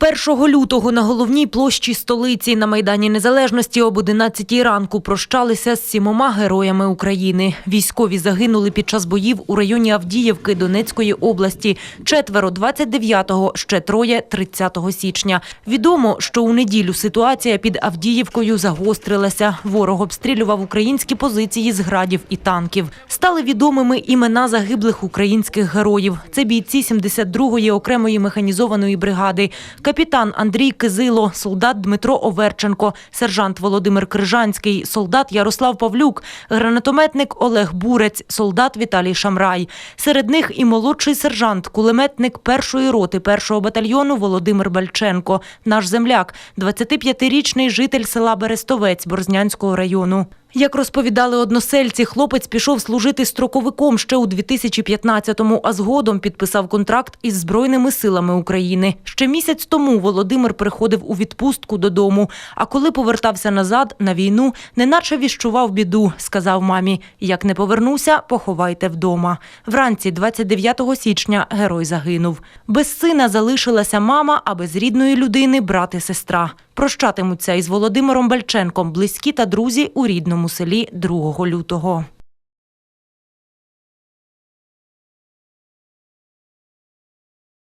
1 лютого на головній площі столиці на Майдані Незалежності об 11 ранку прощалися з сімома героями України. Військові загинули під час боїв у районі Авдіївки Донецької області. Четверо 29-го, ще троє 30 січня. Відомо, що у неділю ситуація під Авдіївкою загострилася. Ворог обстрілював українські позиції з градів і танків. Стали відомими імена загиблих українських героїв. Це бійці 72-ї окремої механізованої бригади. Капітан Андрій Кизило, солдат Дмитро Оверченко, сержант Володимир Крижанський, солдат Ярослав Павлюк, гранатометник Олег Бурець, солдат Віталій Шамрай. Серед них і молодший сержант, кулеметник першої роти першого батальйону Володимир Бальченко, наш земляк, 25-річний житель села Берестовець Борзнянського району. Як розповідали односельці, хлопець пішов служити строковиком ще у 2015-му, а згодом підписав контракт із Збройними силами України. Ще місяць тому Володимир приходив у відпустку додому, а коли повертався назад на війну, неначе віщував біду, сказав мамі. Як не повернуся, поховайте вдома. Вранці 29 січня герой загинув. Без сина залишилася мама, а без рідної людини брат і сестра. Прощатимуться із Володимиром Бальченком близькі та друзі у рідному селі 2 лютого.